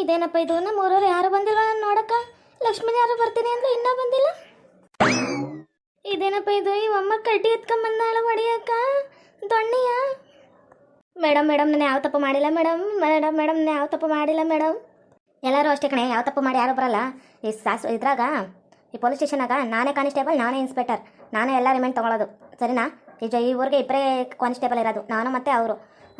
ಇದೇನಪ್ಪ ಇದು? ನಮ್ಮ ಊರವ್ರು ಯಾರು ಬಂದಿಲ್ಲ ನಾನು ನೋಡಕ್ಕ? ಲಕ್ಷ್ಮಣ ಯಾರು ಬರ್ತೀನಿ ಅಂದ್ರೆ ಇನ್ನೂ ಬಂದಿಲ್ಲ? ಇದೇನಪ್ಪ ಇದು? ಈ ಅಮ್ಮ ಕಡ್ಡಿ ಎತ್ಕೊಂಬಂದಾಳ ಹೊಡಿಯಕ್ಕ ದೊಣ್ಣೆಯ? ಮೇಡಮ್ ಮೇಡಮ್ ನಾನು ಯಾವ ತಪ್ಪು ಮಾಡಿಲ್ಲ ಮೇಡಮ್ ಮೇಡಮ್ ಮೇಡಮ್ ನಾನು ಯಾವ ತಪ್ಪು ಮಾಡಿಲ್ಲ ಮೇಡಮ್ ಎಲ್ಲರೂ ಅಷ್ಟೇ ಕಣೆ, ಯಾವ ತಪ್ಪು ಮಾಡಿ ಯಾರು ಬರಲ್ಲ. ಈ ಸಾಸ್, ಇದ್ರಾಗ, ಈ ಪೊಲೀಸ್ ಸ್ಟೇಷನಾಗ ನಾನೇ ಕಾನ್ಸ್ಟೇಬಲ್, ನಾನೇ ಇನ್ಸ್ಪೆಕ್ಟರ್. ನಾನೇ ಎಲ್ಲ ರಿಮೆಂಟ್ ತೊಗೊಳೋದು. ಸರಿನಾ? ಈಗ ಈ ಊರಿಗೆ ಇಬ್ಬರೇ ಕಾನ್ಸ್ಟೇಬಲ್ ಇರೋದು. ನಾನು ಮತ್ತು ಅವರು.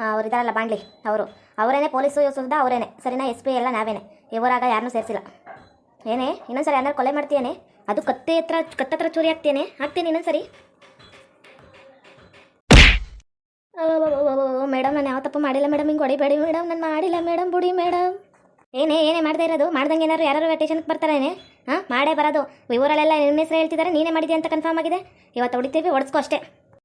ಅವ್ರು ಇದಾರಲ್ಲ ಬಾಂಡ್ಲಿ, ಅವರು. ಅವರೇನೆ ಪೊಲೀಸು ಸುದ್ದ ಅವರೇನೆ. ಸರಿನಾ, ಎಸ್ ಪಿ ಎಲ್ಲ ನಾವೇನೆ. ಇವರಾಗ ಯಾರನ್ನೂ ಸೇರಿಸಿಲ್ಲ. ಏನೇ, ಇನ್ನೊಂದ್ಸರಿ ಯಾರು ಕೊಲೆ ಮಾಡ್ತೀಯೇನೆ? ಅದು ಕತ್ತೆ ಹತ್ರ ಕತ್ತತ್ರ ಚೂರಿ ಹಾಕ್ತೇನೆ ಹಾಕ್ತೀನಿ ಇನ್ನೊಂದ್ಸರಿ. ಮೇಡಮ್, ನಾನು ಯಾವ ತಪ್ಪು ಮಾಡಿಲ್ಲ ಮೇಡಮ್, ಹಿಂಗೆ ಹೊಡಿಬೇಡಿ ಮೇಡಮ್, ನಾನು ಮಾಡಿಲ್ಲ ಮೇಡಮ್, ಬುಡಿ ಮೇಡಮ್. ಏನೇ ಏನೇ ಮಾಡದೇ ಇರೋದು? ಮಾಡ್ದಂಗೆ ಏನಾದ್ರು ಯಾರು ಟೇಷನ್ಗೆ ಬರ್ತಾರೇನೆ ಹಾಂ, ಮಾಡೇ ಬರೋದು. ಇವರಲ್ಲೆಲ್ಲ ನಿಮ್ಮ ಹೇಳ್ತಿದ್ದಾರೆ ನೀನೇ ಮಾಡಿದೆ ಅಂತ ಕನ್ಫರ್ಮ್ ಆಗಿದೆ. ಇವತ್ತು ಹೊಡಿತೀವಿ, ಹೊಡ್ಸ್ಕೋ ಅಷ್ಟೇ.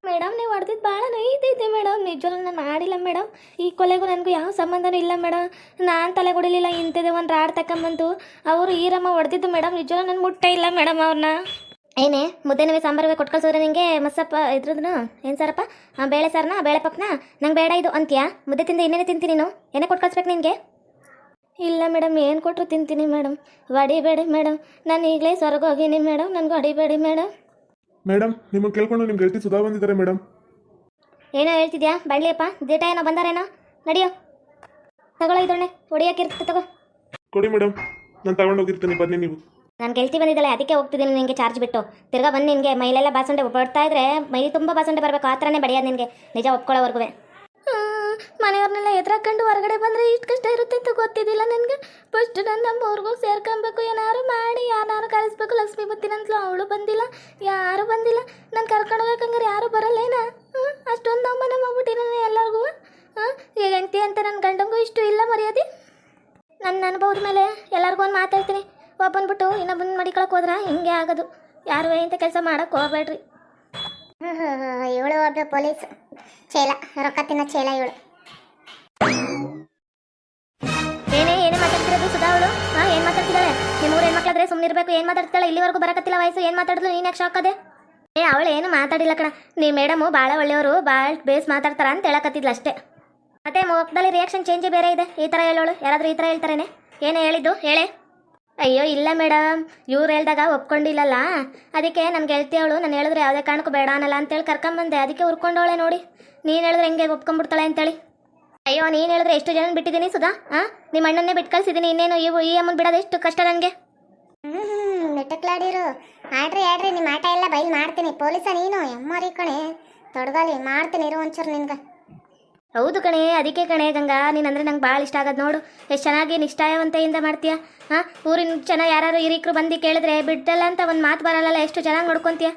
ಮೇಡಮ್, ನೀವು ಹೊಡೆದಿದ್ದು ಭಾಳ ನೈತೈತೆ ಮೇಡಮ್. ನಿಜವಾಗ್ಲೂ ನಾನು ಮಾಡಿಲ್ಲ ಮೇಡಮ್. ಈ ಕೊಲೆಗೂ ನನಗೂ ಯಾವ ಸಂಬಂಧನೂ ಇಲ್ಲ ಮೇಡಮ್. ನಾನು ತಲೆ ಕೊಡಲಿಲ್ಲ ಇಂಥದ್ದೇ ಒಂದು ರಾಡ್ ತಗೊಂಬಂತು ಅವರು ಈರಮ್ಮ ಹೊಡೆದಿದ್ದು ಮೇಡಮ್. ನಿಜವಾಗ್ಲೂ ನಾನು ಮುಟ್ಟ ಇಲ್ಲ ಮೇಡಮ್ ಅವ್ರನ್ನ ಏನೇ ಮುದ್ದೆನವೇ ಸಾಂಬಾರು ಕೊಟ್ಟು ಕಳ್ಸೋದ್ರೆ ನಿಂಗೆ ಮಸ್ಸಪ್ಪ ಇದ್ರದ್ದು ಏನು ಸಾರಪ್ಪ? ಬೇಳೆ ಸಾರನ ಬೇಳೆ ಪಪ್ಪನ ನಂಗೆ ಬೇಡ ಇದು ಅಂತ್ಯಾ? ಮುದ್ದೆ ತಿಂದು ಇನ್ನೇನೇ ತಿಂತೀನಿ ನೀನು? ಏನೇ ಕೊಟ್ಟು ಕಳ್ಸ್ಬೇಕು ನಿನಗೆ? ಇಲ್ಲ ಮೇಡಮ್, ಏನು ಕೊಟ್ಟರು ತಿಂತೀನಿ ಮೇಡಮ್. ಹೊಡಿಬೇಡಿ ಮೇಡಮ್. ನಾನು ಈಗಲೇ ಸ್ವರ್ಗ ಹೋಗಿನಿ ಮೇಡಮ್. ನನಗೆ ಹೊಡಿಬೇಡಿ ಮೇಡಮ್. ಮೇಡಮ್ ನಿಮ್ಮನ್ನು ಕೇಳ್ಕೊಂಡು ನಿಮ್ಮ ಗೆಳತಿ ಸುಧಾ ಬಂದಿದ್ದಾರೆ ಮೇಡಮ್ ಏನೋ ಹೇಳ್ತಿದ್ಯಾ? ಬಳ್ಳಿಯಪ್ಪ ದೇಟ ಏನೋ ಬಂದಾರೇನೋ? ನಡಿಯೋ. ತಗೊಳ್ಳೋ ಇದೊಣ್ಣೆ ಹೊಡಿಯೋಕ್ಕಿರ್ತದೆ ತಗೋ. ಕೊಡಿ ಮೇಡಮ್ ನಾನು ತಗೊಂಡೋಗಿರ್ತೀನಿ ಬನ್ನಿ ನೀವು. ನಾನು ಗೆಲ್ತಿ ಬಂದಿದ್ದಾಳೆ ಅದಕ್ಕೆ ಹೋಗ್ತಿದ್ದೀನಿ ನಿನಗೆ ಚಾರ್ಜ್ ಬಿಟ್ಟು. ತಿರ್ಗಾ ಬಂದು ನಿನಗೆ ಮೈಲೆಲ್ಲ ಬಾಸಂಡೆ ಬರ್ತಾ ಇದ್ರೆ ಮೈ ತುಂಬ ಬಾಸಂಡೆ ಬರಬೇಕು ಆ ಥರನೇ ಬಡಿಯೋದು ನಿನಗೆ. ನಿಜ ಒಪ್ಕೊಳ್ಳೋವರೆಗೂ ಮನೆಯವ್ರನ್ನೆಲ್ಲ ಎದುರಾಕೊಂಡು ಹೊರಗಡೆ ಬಂದರೆ ಇಷ್ಟು ಕಷ್ಟ ಗೊತ್ತಿದ್ದಿಲ್ಲ ನನಗೆ? ಫಸ್ಟ್ ನಾನು ನಮ್ಮ ಊರಿಗೂ ಸೇರ್ಕೊಬೇಕು, ಏನಾರು ಮಾಡಿ ಯಾರು ಕಳಿಸ್ಬೇಕು ಲಕ್ಷ್ಮಿ ಬತ್ತೀನಂತಲೂ ಅವಳು ಬಂದಿಲ್ಲ, ಯಾರು ಬಂದಿಲ್ಲ. ನಾನು ಕರ್ಕೊಂಡು ಹೋಗ್ಬೇಕಂಗಾರೆ ಯಾರು ಬರಲ್ಲೇನಾ? ಹಾಂ? ಅಷ್ಟೊಂದು ನಮ್ಮ ಮಾಡ್ಬಿಟ್ಟಿನ ಎಲ್ಲರಿಗೂ? ಹಾಂ? ಈಗ ಹೆಂಡ್ತಿ ಅಂತ ನನ್ನ ಗಂಡಂಗೂ ಇಷ್ಟು ಇಲ್ಲ ಮರ್ಯಾದೆ? ನನ್ನ ಅನುಭವದ ಮೇಲೆ ಎಲ್ಲರಿಗೂ ಒಂದು ಮಾತಾಡ್ತೀನಿ ಒಬ್ಬನ್ಬಿಟ್ಟು ಇನ್ನೊಬ್ಬನ ಮಡಿಕೊಳಕ್ಕೆ ಹೋದ್ರೆ ಹಿಂಗೆ ಆಗೋದು. ಯಾರು ಎಂತ ಕೆಲಸ ಮಾಡಕ್ಕೆ ಹೋಗ್ಬೇಡ್ರಿ. ಇವಳು ಒಬ್ಬ ಪೊಲೀಸ್. ಚೇಲ ರೊಕ್ಕ ತಿನ್ನೋ ಚೇಲ ಇವಳು. ಸುಧಾ ಅವಳು? ಹಾಂ, ಏನು ಮಾತಾಡ್ತಿದ್ದಾಳೆ? ನಿಮ್ಮ ಏನ್ ಹೆಣ್ಮಕ್ಳಾದ್ರೆ ಸುಮ್ಮನೆ ಇರಬೇಕು. ಏನು ಮಾತಾಡ್ತಾಳೆ ಇಲ್ಲಿವರೆಗೂ ಬರಕತ್ತಿಲ್ಲ ವಯಸ್ಸು. ಏನು ಮಾತಾಡಿದ್ಲು? ನೀನು ಯಾಕೆ ಶಾಕ್ ಅದೇ ಏ, ಅವಳು ಏನು ಮಾತಾಡಿಲ್ಲ ಕಣ. ನೀ ಮೇಡಮು ಭಾಳ ಒಳ್ಳೆಯವರು ಭಾಳ ಬೇಸ್ ಮಾತಾಡ್ತಾರ ಅಂತ ಹೇಳಕತ್ತಿದ್ಲು ಅಷ್ಟೇ. ಮತ್ತೆ ಮುಖದಲ್ಲಿ ರಿಯಾಕ್ಷನ್ ಚೇಂಜ್ ಬೇರೆ ಇದೆ. ಈ ಥರ ಹೇಳೋಳು. ಯಾರಾದರೂ ಈ ಥರ ಹೇಳ್ತಾರೇನೆ? ಏನೇ ಹೇಳಿದ್ದು? ಹೇಳೆ. ಅಯ್ಯೋ, ಇಲ್ಲ ಮೇಡಮ್ ಇವ್ರು ಹೇಳ್ದಾಗ ಒಪ್ಕೊಂಡಿಲ್ಲಲ್ಲ. ಅದಕ್ಕೆ ನನ್ನ ಗೆಳತಿ ಅವಳು, ನಾನು ಹೇಳಿದ್ರೆ ಯಾವುದೇ ಕಾರಣಕ್ಕೂ ಬೇಡ ಅನ್ನಲ್ಲ ಅಂತೇಳಿ ಕರ್ಕೊಂಬಂದೆ. ಅದಕ್ಕೆ ಉರ್ಕೊಂಡವಳೆ ನೋಡಿ. ನೀನು ಹೇಳಿದ್ರೆ ಹೆಂಗೆ ಒಪ್ಕೊಂಡ್ಬಿಡ್ತಾಳೆ ಅಂತೇಳಿ. ಅಯ್ಯೋ ನೀನು ಹೇಳಿದ್ರೆ ಎಷ್ಟು ಜನ ಬಿಟ್ಟಿದ್ದೀನಿ ಸುಧಾ? ಹಾಂ ನಿಮ್ಮ ಅಣ್ಣನ್ನೇ ಬಿಟ್ಟು ಕಳಿಸಿದ್ದೀನಿ. ಇನ್ನೇನು ಇವು ಈ ಅಮ್ಮನ ಬಿಡೋದು ಎಷ್ಟು ಕಷ್ಟ ನನಗೆ? ಹ್ಮ್ ನೆಟ್ಟಕ್ಲಾಡಿರು ಆಡ್ರಿ ಆಡ್ರಿ ನಿಮ್ಮ ಆಟ ಎಲ್ಲ ಬೈಲ್ ಮಾಡ್ತೀನಿ. ಪೊಲೀಸ ನೀನು ಎಮ್ಮರಿ ಕಣೆ. ತೊಡಗಲಿ ಮಾಡ್ತೀನಿ ಇರು ಒಂಚೂರು ನಿನ್ಗೆ. ಹೌದು ಕಣೆ ಅದಕ್ಕೆ ಕಣೆ ಗಂಗಾ. ನೀನಂದ್ರೆ ನಂಗೆ ಭಾಳ ಇಷ್ಟ ಆಗೋದು ನೋಡು. ಎಷ್ಟು ಚೆನ್ನಾಗಿ ನಿಷ್ಠಾಯವಂತೆಯಿಂದ ಮಾಡ್ತೀಯ? ಹಾಂ ಊರಿನ ಜನ ಯಾರು ಹಿರಿಕರು ಬಂದು ಕೇಳಿದ್ರೆ ಬಿಡ್ದಲ್ಲ ಅಂತ ಒಂದು ಮಾತು ಬರಲ್ಲ ಎಷ್ಟು ಚೆನ್ನಾಗಿ ನೋಡ್ಕೊಂತೀಯ?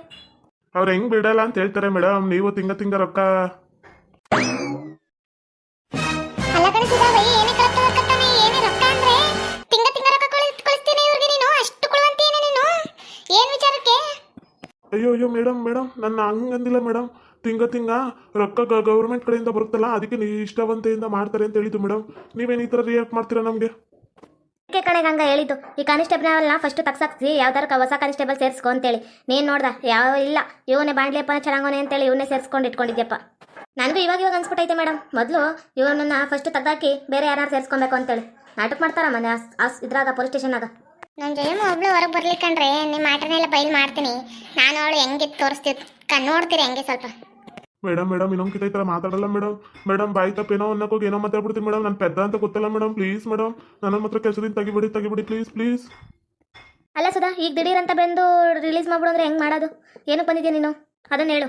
ಅವ್ರು ಹೆಂಗ್ ಬಿಡಲ್ಲ ಅಂತ ಹೇಳ್ತಾರೆ ಮೇಡಮ್ ನೀವು ತಿಂಗ ತಿಂಗ ರೊಕ್ಕ ಅಯ್ಯೋ ಮೇಡಮ್ ಮೇಡಮ್ ನನ್ನ ಹಂಗಂದಿಲ್ಲ ಮೇಡಮ್ ತಿಂಗ ತಿಂಗ ರೊಕ್ಕ ಗೌರ್ಮೆಂಟ್ ಕಡೆಯಿಂದ ಬರುತ್ತಲ್ಲ, ಅದಕ್ಕೆ ನೀವು ಇಷ್ಟವಂತೆಯಿಂದ ಮಾಡ್ತಾರೆ ಅಂತ ಹೇಳಿದ್ದು ಮೇಡಮ್ ನೀವೇನು ಈ ಥರ ರಿಯಾಕ್ಟ್ ಮಾಡ್ತೀರಾ ನಮಗೆ? ಅದಕ್ಕೆ ಕಣೆ ಗಂಗಾ ಹೇಳಿದ್ದು. ಈ ಕಾನಿಸ್ಟೇಬಲ್ನ ಫಸ್ಟ್ ತಗ್ಸಾಕ್ಸಿ, ಯಾವ್ದಾರು ಹೊಸ ಕಾನಿಸ್ಟೇಬಲ್ ಸೇರಿಸ್ಕೊ ಅಂತೇಳಿ. ನೀನು ನೋಡ್ದ, ಯಾವ ಇಲ್ಲ. ಇವನೇ ಬಾಂಡ್ಲೇಪ್ಪ ಚೆನ್ನಾಗೋನೆ ಅಂತೇಳಿ ಇವನ್ನೇ ಸೇರಿಸ್ಕೊಂಡು ಇಟ್ಕೊಂಡಿದ್ಯಪ್ಪ. ನನಗೂ ಇವಾಗ ಇವಾಗ ಅನ್ಸ್ಬಿಟ್ಟೈತೆ ಮೇಡಮ್ ಮೊದಲು ಇವನನ್ನ ಫಸ್ಟ್ ತೆಗ್ದಾಕಿ ಬೇರೆ ಯಾರು ಸೇರಿಸ್ಕೊಬೇಕು ಅಂತೇಳಿ. ನಾಟಕ ಮಾಡ್ತಾರ ಮನೆ ಇದ್ರಾಗ ಪೊಲೀಸ್ ಸ್ಟೇಷನ್ನಾಗ ನನ್ನ ಜಯಮ್ಮ ಒಬ್ಳು ಹೊರಗೆ ಬರ್ಲಿಕ್ಕಂಡ್ರೆ ನಿಮ್ಮ ಆಟನೆಲ್ಲ ಬೈಲ್ ಮಾಡ್ತೀನಿ. ನಾನು ಅವಳು ಹೆಂಗೆ ತೋರಿಸ್ತೀವಿ? ಕಣ್ ನೋಡ್ತೀರಿ ಹೆಂಗೆ ಸ್ವಲ್ಪ. ಮೇಡಮ್ ಮೇಡಮ್ ಇನ್ನೊಂದು ಕಿತ ಈ ಥರ ಮಾತಾಡಲ್ಲ ಮೇಡಮ್ ಮೇಡಮ್ ಬಾಯಿ ತಪ್ಪು ಏನೋ ಅನ್ನೋಕೆ ಏನೋ ಮಾತಾಡ್ಬಿಡ್ತೀನಿ ಮೇಡಮ್ ನಾನು ಪೆದ್ದ ಅಂತ ಗೊತ್ತಲ್ಲ ಮೇಡಮ್ ಪ್ಲೀಸ್ ಮೇಡಮ್ ನನ್ನ ಮಾತ್ರ ಕೆಲಸದಿಂದ ತೆಗಿಬಿಡಿ ತೆಗಿಬಿಡಿ ಪ್ಲೀಸ್ ಪ್ಲೀಸ್ ಅಲ್ಲ ಸುಧಾ ಈಗ ದಿಢೀರ್ ಅಂತ ಬಂದು ರಿಲೀಸ್ ಮಾಡ್ಬಿಡು ಅಂದ್ರೆ ಹೆಂಗೆ ಮಾಡೋದು? ಏನಕ್ಕೆ ಬಂದಿದ್ಯಾ ನೀನು? ಅದನ್ನ ಹೇಳು.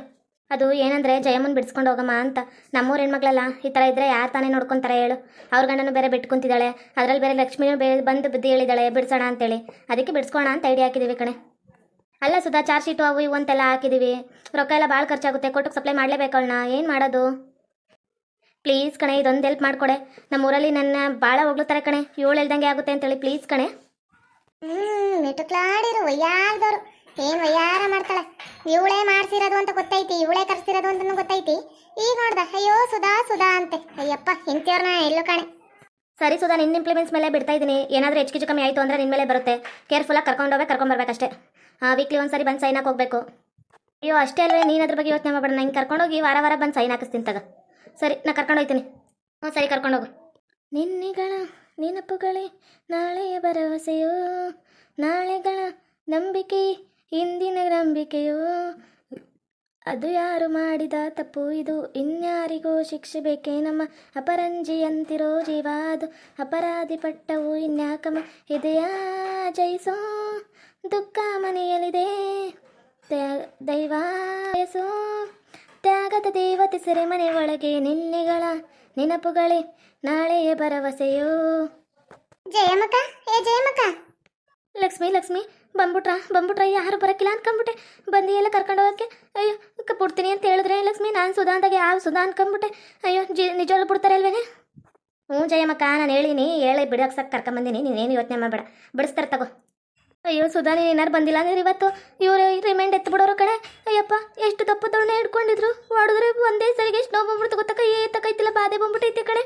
ಅದು ಏನಂದ್ರೆ, ಜಯಮ್ಮನ್ ಬಿಡಿಸ್ಕೊಂಡು ಹೋಗಮ್ಮ ಅಂತ. ನಮ್ಮೂರ ಹೆಣ್ಮಕ್ಳೆಲ್ಲ ಈ ಥರ ಇದ್ರೆ ಯಾರು ತಾನೇ ನೋಡ್ಕೊಂತಾರೆ ಹೇಳು. ಅವ್ರ ಗಂಡನೂ ಬೇರೆ ಬಿಟ್ಕೊಂತಿದ್ದಾಳೆ. ಅದರಲ್ಲಿ ಬೇರೆ ಲಕ್ಷ್ಮಿನೂ ಬೇ ಬಂದು ಬುದ್ಧಿ ಹೇಳಿದಾಳೆ ಬಿಡಿಸೋಣ ಅಂತೇಳಿ. ಅದಕ್ಕೆ ಬಿಡಿಸ್ಕೋಣ ಅಂತ ಐಡಿಯಾ ಹಾಕಿದ್ದೀವಿ ಕಣೆ. ಅಲ್ಲ ಸುಧಾ ಚಾರ್ಜ್ ಶೀಟು ಅವು ಇವು ಅಂತೆಲ್ಲ ಹಾಕಿದ್ದೀವಿ ರೊಕ್ಕ ಎಲ್ಲ ಭಾಳ ಖರ್ಚಾಗುತ್ತೆ ಕೊಟ್ಟು ಸಪ್ಲೈ ಮಾಡಲೇಬೇಕು ಅವಳನ್ನ. ಏನು ಮಾಡೋದು? ಪ್ಲೀಸ್ ಕಣೆ, ಇದೊಂದು ಹೆಲ್ಪ್ ಮಾಡಿಕೊಡೆ. ನಮ್ಮ ಊರಲ್ಲಿ ನನ್ನ ಭಾಳ ಹೋಗ್ಲತ್ತಾರೆ ಕಣೆ. ಏಳು ಹೇಳ್ದಂಗೆ ಆಗುತ್ತೆ ಅಂತೇಳಿ ಪ್ಲೀಸ್ ಕಣೆ. ಹ್ಮ್, ಮೆಟುಕ್ಲಾಡಿರು ವಯ್ಯಾರದವ್ರು ಏನ್ ವಯ್ಯಾರ ಮಾಡ್ತಾಳೆ? ಇವಳೇ ಮಾಡ್ಸಿರೋದು ಅಂತ ಗೊತ್ತೈತಿ, ಇವಳೇ ಕರ್ಸಿರೋದು ಅಂತ ಗೊತ್ತೈತಿ. ಈಗ ನೋಡ್ದ, ಅಯ್ಯೋ ಸುಧಾ ಸುಧಾ ಅಂತೆ. ಅಯ್ಯಪ್ಪ ಇಂತಿಯವ್ರನ್ನ ಎಲ್ಲೂ ಕಾಣೆ. ಸರಿ ಸುಧಾ, ನಿನ್ನ ಇಂಪ್ಲಿಮೆಂಟ್ಸ್ ಮೇಲೆ ಬಿಡ್ತಾ ಇದ್ದೀನಿ ಏನಾದರೂ ಹೆಚ್ಚು ಕಮ್ಮಿ ಆಯಿತು ಅಂದರೆ ನಿನ್ನ ಮೇಲೆ ಬರುತ್ತೆ. ಕೇರ್ಫುಲ್ಲಾಗಿ ಕರ್ಕೊಂಡು ಹೋಗ್ಬೇಕು ಕರ್ಕೊಂಬರ್ಬೇಕಷ್ಟೇ ಹಾಂ ವೀಕ್ಲಿ ಒಂದು ಸರಿ ಬಂದು ಸೈನ್ ಹಾಕಿ ಹೋಗಬೇಕು. ಅಯ್ಯೋ, ಅಷ್ಟೇ ಅಲ್ಲ ನೀನು ಅದ್ರ ಬಗ್ಗೆ ಯೋಚನೆ ಮಾಡಬೇಡ. ನಂಗೆ ಕರ್ಕೊಂಡೋಗಿ ವಾರ ವಾರ ಬಂದು ಸೈನ್ ಹಾಕಿಸ್ತೀನಿ ತಗ. ಸರಿ, ನಾ ಕರ್ಕೊಂಡು ಹೋಗ್ತೀನಿ. ಹ್ಞೂ, ಸರಿ ಕರ್ಕೊಂಡೋಗು ನಿನ್ನೆಗಳ ನೆನಪುಗಳೇ ನಾಳೆಯ ಭರವಸೆಯೋ? ನಾಳೆಗಳ ನಂಬಿಕೆ ಇಂದಿನ ನಂಬಿಕೆಯೋ ಅದು ಯಾರು ಮಾಡಿದ ತಪ್ಪು? ಇದು ಇನ್ಯಾರಿಗೂ ಶಿಕ್ಷೆ ಬೇಕೇ? ನಮ್ಮ ಅಪರಂಜಿಯಂತಿರೋ ಜೀವ ಅದು. ಅಪರಾಧಿ ಪಟ್ಟವು ಇನ್ಯಾಕಮ? ಇದೆಯಾ ಜಯಿಸೋ ದುಃಖ ಮನೆಯಲ್ಲಿದೆ. ದೈವ ಯಸೋ ತ್ಯಾಗದ ದೇವತೆ ಸೆರೆಮನೆ ಒಳಗೆ ನಿನ್ನೆಗಳ ನೆನಪುಗಳೇ ನಾಳೆಯ ಭರವಸೆಯೋ. ಜಯಮಕ ಏ ಜಯಮಕ. ಲಕ್ಷ್ಮಿ ಲಕ್ಷ್ಮಿ. ಬಂದ್ಬಿಟ್ರ? ಬಂದ್ಬಿಟ್ರ? ಯಾರು ಬರೋಕ್ಕಿಲ್ಲ ಅನ್ಕೊಂಬಿಟ್ಟೆ. ಬಂದು ಎಲ್ಲ ಕರ್ಕೊಂಡು ಹೋಗಕ್ಕೆ. ಅಯ್ಯೋ ಬಿಡ್ತೀನಿ ಅಂತ ಹೇಳಿದ್ರೆ ಲಕ್ಷ್ಮಿ? ನಾನು ಸುಧಾ ಅಂದಾಗ ಯಾವ ಸುಧಾ ಅನ್ಕೊಂಬಿಟ್ಟೆ. ಅಯ್ಯೋ, ಜಿ ನಿಜವಾಗ್ಲೂ ಬಿಡ್ತಾರೆ ಅಲ್ವೇನೆ ಹ್ಞೂ ಜಯಮ್ಮಕ್ಕ, ನಾನು ಹೇಳಿನಿ ಹೇಳಿ ಬಿಡಕ್ಸಕ್ಕೆ ಕರ್ಕೊಂಬಂದಿನಿ ನೀನೇನು ಯೋಚನೆ ಮಾಡಬೇಡ. ಬಿಡಿಸ್ತಾರೆ ತಗೋ. ಅಯ್ಯೋ, ಸುಧಾ, ನೀನು ಏನಾರು ಬಂದಿಲ್ಲ ಅಂದ್ರೆ ಇವತ್ತು ಇವರು ರಿಮೈಂಡ್ ಎತ್ತು ಬಿಡೋರು ಕಡೆ ಅಯ್ಯಪ್ಪ, ಎಷ್ಟು ತಪ್ಪು ತೊಗೊಂಡೆ ಹಿಡ್ಕೊಂಡಿದ್ರು. ಹೊಡೆದ್ರೆ ಒಂದೇ ಸರಿಗೆ ಎಷ್ಟು ನೋವು ಬಂದ್ಬಿಡ್ತು ಗೊತ್ತಕ್ಕ ಏ ತಕೈತಿಲ್ಲ ಬಾಧೆ ಬಂದ್ಬಿಟ್ಟೈತೆ ಕಡೆ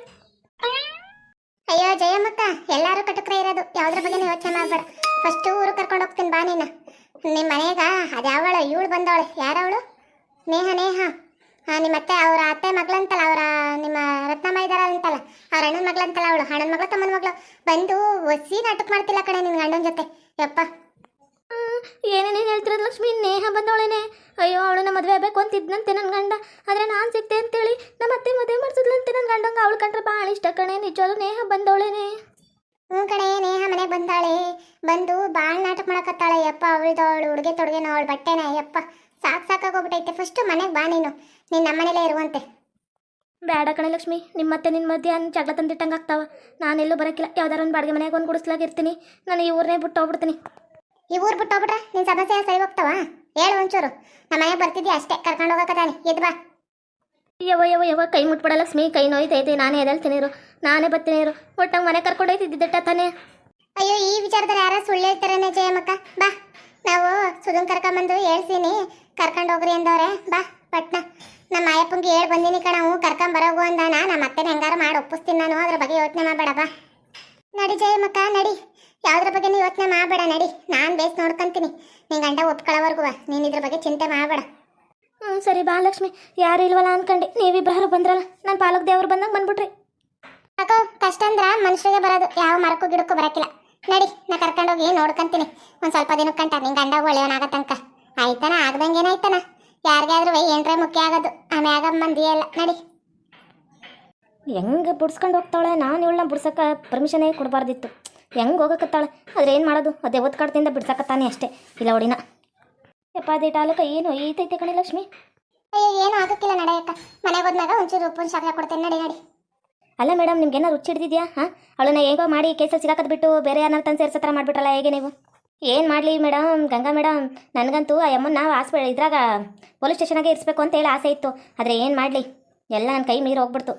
ಅಯ್ಯೋ, ಜಯಮ್ಮಕ್ಕ, ಎಲ್ಲರೂ ಕಟಕ್ರೆ ಇರೋದು. ಯಾವ್ದ್ರ ಬಗ್ಗೆ ಯೋಚನೆ ಮಾಡ್ಬೇಡ. ಫಸ್ಟ್ ಊರು ಕರ್ಕೊಂಡು ಹೋಗ್ತೀನಿ ಬಾ ನೀನು. ನಿಮ್ಮ ಮನೆಗ ಅದ್ಯಾವಳು ಇವಳು ಬಂದವಳು. ಯಾರವಳು? ನೇಹ ನೇಹ. ಹಾಂ ನಿಮ್ಮ ಅತ್ತೆ, ಅವ್ರ ಅತ್ತೆ ಮಗಳಂತಲ್ಲ, ಅವರ ನಿಮ್ಮ ರತ್ನಮ್ಮ ಇದ್ದಾರಲ್ಲ ಅಂತಲ್ಲ, ಅವ್ರ ಅಣ್ಣನ ಮಗಳಂತಲ್ಲ ಅವಳು. ಅಣ್ಣನ ಮಗಳು, ತಮ್ಮನ ಮಗಳು? ಬಂದು ಒಸಿ ನಾಟಕ ಮಾಡ್ತಿಲ್ಲ ಕಣೆ ನಿನ್ನ ಗಂಡನ ಜೊತೆ. ಯಪ್ಪ. ಏನೇನೇನು ಹೇಳ್ತಿರೋದು ಲಕ್ಷ್ಮಿ. ನೇಹ ಬಂದವಳೇನೆ. ಅಯ್ಯೋ ಅವಳನ್ನ ಮದುವೆ ಆಗಬೇಕು ಅಂತಿದ್ನಂತೆ ನನ್ನ ಗಂಡ. ಆದರೆ ನಾನು ಸಿಗ್ತೆ ಅಂತೇಳಿ ನಮ್ಮ ಅತ್ತೆ ಮದುವೆ ಮಾಡಿಸಿದ್ಲಂತೆ ನನ್ನ ಗಂಡಂಗೆ. ಅವಳು ಕಂಡ್ರೆ ಭಾಳ ಇಷ್ಟ ಕಣೆ. ನಿಜವಾಗ್ಲೂ ನೇಹ ಬಂದವಳೇನೆ. ಹ್ಞೂ ಕಣೆ ನೇಹ ಮನೆಗೆ ಬಂದಾಳೆ. ಬಂದು ಬಾಳ್ ನಾಟಕ ಮಾಡಕತ್ತಾಳೆ. ಯಪ್ಪ ಅವಳ್ದು ಅವಳು ಉಡುಗೆ ತೊಡುಗೆನ ಅವಳು ಬಟ್ಟೆನ. ಯಪ್ಪ ಸಾಕು ಸಾಕಾಗೋಗ್ಬಿಟ್ಟೈತೆ ಫಸ್ಟು ಮನೆಗೆ ಬಾ ನೀನು. ನೀನು ನಮ್ಮನೇಲೇ ಇರುವಂತೆ. ಬೇಡ ಕಣೆ ಲಕ್ಷ್ಮಿ. ನಿಮ್ಮ ಮತ್ತೆ ನಿನ್ನ ಮಧ್ಯಾಹ್ನ ಜಗಳ ತಂದಿಟ್ಟಂಗೆ ಆಗ್ತಾವ. ನಾನೆಲ್ಲೂ ಬರೋಕ್ಕಿಲ್ಲ ಯಾವ್ದಾರ ಒಂದು ಬಾಡಿಗೆ ಮನೆಗೆ ಒಂದು ಗುಡಿಸ್ಲಾಗಿರ್ತೀನಿ ನಾನು ಈ ಊರನ್ನೇ ಬಿಟ್ಟು ಹೋಗ್ಬಿಡ್ತೀನಿ. ಈ ಊರು ಬಿಟ್ಟು ಹೋಗ್ಬಿಟ್ರೆ ನಿನ್ನ ಸಮಸ್ಯೆ ಸರಿ ಹೋಗ್ತಾವ? ಹೇಳು ಒಂಚೂರು. ನಮ್ಮ ಮನೆಗೆ ಬರ್ತಿದ್ಯಾ ಅಷ್ಟೇ. ಕರ್ಕೊಂಡು ಹೋಗಕತ್ತಾನೆ ಎದ್ ಬಾ. ಯವ್ವ ಯವ ಯವ ಕೈ ಮುಟ್ಬಿಡ ಲಕ್ಷ್ಮಿ ಕೈ ನೋಯ್ತೈತೆ ನಾನೇ ಎದಲ್ತೀನಿ ಇರು ನಾನೇ ಬರ್ತೀನಿ ಇರು. ಒಟ್ಟಂಗೆ ಮನೆ ಕರ್ಕೊಂಡು ಹೋಯ್ತಿದ್ದಿಟ್ಟ ತಾನೇ. ಅಯ್ಯೋ, ಈ ವಿಚಾರದಲ್ಲಿ ಯಾರ ಸುಳ್ಳು ಹೇಳ್ತಾರೇನೆ ಜಯಮ್ಮಕ್ಕ? ಬಾ, ನಾವು ಸುಧನ್ ಕರ್ಕೊಂಬಂದು ಹೇಳ್ತೀನಿ ಕರ್ಕೊಂಡು ಹೋಗ್ರಿ ಅಂದವ್ರೆ. ಬಾ, ಪಟ್ನ. ನಮ್ಮ ಅಯ್ಯಪ್ಪಂಗೆ ಹೇಳಿ ಬಂದೀನಿ ಕಣ, ಹ್ಞೂ ಕರ್ಕೊಂಬರೋಗು ಅಂದ ನಾ ನಮ್ಮ ಅತ್ತೆನ ಹೆಂಗಾರು ಮಾಡಿ ಒಪ್ಪಿಸ್ತೀನಿ ನಾನು. ಅದ್ರ ಬಗ್ಗೆ ಯೋಚನೆ ಮಾಡಬೇಡ, ಬಾ. ನಡಿ ಜಯಮ್ಮಕ್ಕ, ನಡಿ. ಯಾವ್ದ್ರ ಬಗ್ಗೆ ನೀವು ಯೋಚನೆ ಮಾಡಬೇಡ, ನಡಿ. ನಾನು ಬೇಸ್ ನೋಡ್ಕೊಂತೀನಿ. ನಿನ್ನ ಗಂಡ ಒಪ್ಕೊಳ್ಳೋವರೆಗೂ ನೀನು ಇದ್ರ ಬಗ್ಗೆ ಚಿಂತೆ ಮಾಡಬೇಡ. ಹ್ಞೂ ಸರಿ ಬಾ ಲಕ್ಷ್ಮಿ. ಯಾರು ಇಲ್ವಲ್ಲ ಅನ್ಕಂಡೆ. ನೀವಿಬ್ಬರು ಬಂದ್ರಲ್ಲ. ನಾನು ಪಾಲಕ್ ದೇವ್ರು ಬಂದಾಗ ಬಂದ್ಬಿಟ್ರಿ. ಯಾಕೋ ಕಷ್ಟ ಅಂದ್ರ ಮನುಷ್ಯರಿಗೆ ಬರೋದು. ಯಾವ ಮರಕ್ಕೂ ಗಿಡಕ್ಕೂ ಬರಕಿಲ್ಲ. ನಡಿ ನಾ ಕರ್ಕೊಂಡೋಗಿ ನೋಡ್ಕಂತೀನಿ. ಒಂದ್ ಸ್ವಲ್ಪ ದಿನಕ್ಕಂಟ ನಿನ್ ಗಂಡ ಒಳ್ಳೆಯವನಾಗ ತನಕ. ಆಯ್ತಾನ? ಆಗ್ದಂಗೆ ಏನಾಯ್ತಾನ? ಯಾರಿಗಾದ್ರೂ ಏನ್ರೆ ಮುಖ್ಯ ಆಗೋದು. ಆಮ್ಯಾಗ ಮಂದಿ ಎಲ್ಲ ನಡಿ. ಹೆಂಗೆ ಬಿಡ್ಸ್ಕೊಂಡು ಹೋಗ್ತಾಳೆ? ನಾನು ಇವಳನ್ನ ಬಿಡ್ಸಕ್ಕೆ ಪರ್ಮಿಷನೇ ಕೊಡಬಾರ್ದಿತ್ತು. ಹೆಂಗೆ ಹೋಗಕತ್ತಾಳೆ? ಆದ್ರೆ ಏನು ಮಾಡೋದು? ಅದೇ ಒತ್ಕಾಡ್ತಿಂದ ಬಿಡ್ಸಕತ್ತಾನೆ ಅಷ್ಟೇ. ಇಲ್ಲ ಹೊಡಿನ. ಯಪ್ಪ ಅದೇ ತಾಲೂಕ ಏನು ಐತೈತೆ ಕಣೆ ಲಕ್ಷ್ಮಿ? ಅಯ್ಯೋ ಏನು ಆಗಕ್ಕಿಲ್ಲ ನಡೆಯಕ್ಕ. ಮನೆಗೆ ಹೋದ್ಮ್ಯಾಗ ಒಂಚೂರು ಉಪ್ಪು ಶಾಖ ಕೊಡ್ತೇನೆ ನಡಿ ನಡಿ. ಅಲ್ಲ ಮೇಡಮ್ ನಿಮ್ಗೇನೋ ರುಚಿ ಹಿಡಿದಿದ್ಯಾ ಹಾಂ? ಅವಳನ್ನ ಹೇಗೋ ಮಾಡಿ ಕೇಸಲ್ಲಿ ಸಿಗಾಕದ್ ಬಿಟ್ಟು ಬೇರೆ ಯಾರನ್ನ ತಂದು ಸೇರ್ಸೋ ಥರ ಮಾಡಿಬಿಟ್ರಲ್ಲ ಹೇಗೆ ನೀವು? ಏನು ಮಾಡಲಿ ಮೇಡಮ್ ಗಂಗಾ ಮೇಡಮ್ ನನಗಂತೂ ಆ ನಾವು ಹಾಸ್ಪಿಟಲ್ ಇದ್ರಾಗ ಪೊಲೀಸ್ ಸ್ಟೇಷನಾಗೆ ಇರಿಸ್ಬೇಕು ಅಂತ ಹೇಳಿ ಆಸೆ ಇತ್ತು. ಆದರೆ ಏನು ಮಾಡಲಿ? ಎಲ್ಲ ನನ್ನ ಕೈ ಮೀರಿ ಹೋಗ್ಬಿಡ್ತು.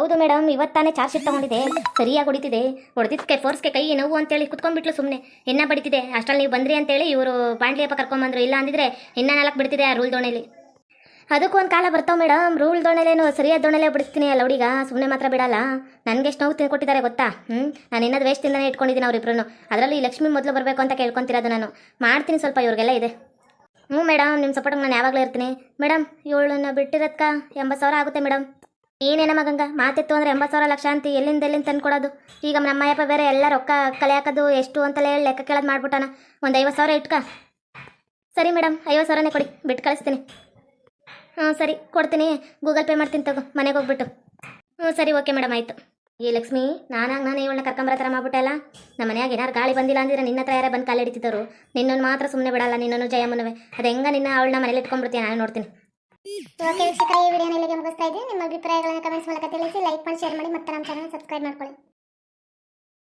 ಹೌದು ಮೇಡಮ್ ಇವತ್ತಾನೆ ಚಾರ್ಜ್ ಶೀಟ್ ತಗೊಂಡಿದೆ ಸರಿಯಾಗಿ ಹೊಡಿತಿದೆ. ಹೊಡೆದಿದ್ದಕ್ಕೆ ಫೋರ್ಸ್ಗೆ ಕೈ ನೋವು ಅಂತೇಳಿ ಕುತ್ಕೊಂಡ್ಬಿಟ್ಲು ಸುಮ್ಮನೆ ಇನ್ನ ಬಡಿತಿದೆ. ಅಷ್ಟರಲ್ಲಿ ನೀವು ಬಂದ್ರಿ ಅಂತೇಳಿ ಇವರು ಪಾಂಡ್ಲಿಯಪ್ಪ ಕರ್ಕೊಂಬಂದ್ರು. ಇಲ್ಲ ಅಂದಿದ್ರೆ ಇನ್ನ ನಾಲ್ಕು ಬಿಡ್ತಿದೆ ಆ ರೂಲ್ ದೋಣೆಲಿ. ಅದಕ್ಕೂ ಒಂದು ಕಾಲ ಬರ್ತಾವೆ ಮೇಡಮ್. ರೂಲ್ ದೋಣೆಲೇನು ಸರಿಯಾದ ದೋಣೆಲೇ ಬಿಡಿಸ್ತೀನಿ ಅಲ್ಲ ಹುಡುಗ. ಸುಮ್ಮನೆ ಮಾತ್ರ ಬಿಡಲ್ಲ. ನನಗೆ ಎಷ್ಟು ನೋವು ತಿನ್ಕೊಟ್ಟಿದ್ದಾರೆ ಗೊತ್ತಾ? ಹ್ಞೂ ನಾನು ಇನ್ನದು ವೇಸ್ಟಿಂದನೇ ಇಟ್ಕೊಂಡಿದ್ದೀನಿ ಅವರಿಬ್ರು ಅದರಲ್ಲಿ ಲಕ್ಷ್ಮಿ ಮೊದಲು ಬರಬೇಕು ಅಂತ ಕೇಳ್ಕೊತಿರೋದು ನಾನು. ಮಾಡ್ತೀನಿ ಸ್ವಲ್ಪ, ಇವ್ರಿಗೆಲ್ಲ ಇದೆ. ಹ್ಞೂ ಮೇಡಮ್ ನಿಮ್ಮ ಸಪೋರ್ಟ್ ನಾನು ಯಾವಾಗಲೂ ಇರ್ತೀನಿ. ಮೇಡಮ್ ಇವಳನ್ನ ಬಿಟ್ಟಿರೋದ್ಕ ಎಂಬತ್ತು ಸಾವಿರ ಆಗುತ್ತೆ ಮೇಡಮ್. ಏನೇನ ಮಗಂಗ? ಮಾತಿತ್ತು ಅಂದ್ರೆ ಎಂಬತ್ತು ಸಾವಿರ ಲಕ್ಷ ಅಂತ ಎಲ್ಲಿಂದ ಎಲ್ಲಿಂದ ತಂದು ಕೊಡೋದು? ಈಗ ನಮ್ಮ ಅಯ್ಯಪ್ಪ ಬೇರೆ ಎಲ್ಲ ರೊಕ್ಕ ಕಲೆ ಹಾಕೋದು, ಎಷ್ಟು ಅಂತಲೇ ಹೇಳಿ ಲೆಕ್ಕ ಕೇಳೋದು ಮಾಡ್ಬಿಟ್ಟಾನ. ಒಂದು ಐವತ್ತು ಸಾವಿರ ಇಟ್ಕ. ಸರಿ ಮೇಡಮ್ ಐವತ್ತು ಸಾವಿರನೇ ಕೊಡಿ. ಬಿಟ್ಟು ಕಳಿಸ್ತೀನಿ. ಹ್ಞೂ ಸರಿ. ಕೊಡ್ತೀನಿ. ಗೂಗಲ್ ಪೇ ಮಾಡ್ತೀನಿ ತಗೋ. ಮನೆಗೆ ಹೋಗ್ಬಿಟ್ಟು. ಹ್ಞೂ ಸರಿ, ಓಕೆ ಮೇಡಮ್ ಆಯಿತು. ಏ, ಲಕ್ಷ್ಮಿ, ನಾನಾಗ ನಾನು ಇವಳನ್ನ ಕರ್ಕೊಂಬರ ಥರ ಮಾಡ್ಬಿಟ್ಟಲ್ಲ ನಮ್ಮ ಮನೆಯಾಗ ಏನಾರು ಗಾಳಿ ಬಂದಿಲ್ಲ ಅಂದಿದ್ರೆ ನಿನ್ನ ಹತ್ರ ಯಾರೇ ಬಂದು ಕಾಲು ಹಿಡಿತಿದ್ದರು. ನಿನ್ನನ್ನು ಮಾತ್ರ ಸುಮ್ಮನೆ ಬಿಡಲ್ಲ, ನಿನ್ನನ್ನು ಜಯಮ್ಮನವೇ. ಅದು ಹೆಂಗ ನಿನ್ನ ಅವಳನ್ನ ಮನೇಲಿ ಇಟ್ಕೊಂಡ್ಬಿಡ್ತೀನಿ ನಾನು ನೋಡ್ತೀನಿ. ಓಕೆ ವೀಕ್ಷಕರ ಈ ವಿಡಿಯೋನ ಇಲ್ಲಿಗೆ ಮುಗಿಸ್ತಾ ಇದ್ದೀನಿ. ನಿಮ್ಮ ಅಭಿಪ್ರಾಯಗಳನ್ನು ಕಮೆಂಟ್ಸ್ ಮೂಲಕ ತಿಳಿಸಿ ಲೈಕ್ ಮಾಡಿ ಶೇರ್ ಮಾಡಿ ಮತ್ತೆ ನಮ್ಮ ಚಾನಲ್ ಸಬ್ಸ್ಕ್ರೈಬ್ ಮಾಡ್ಕೊಳ್ಳಿ.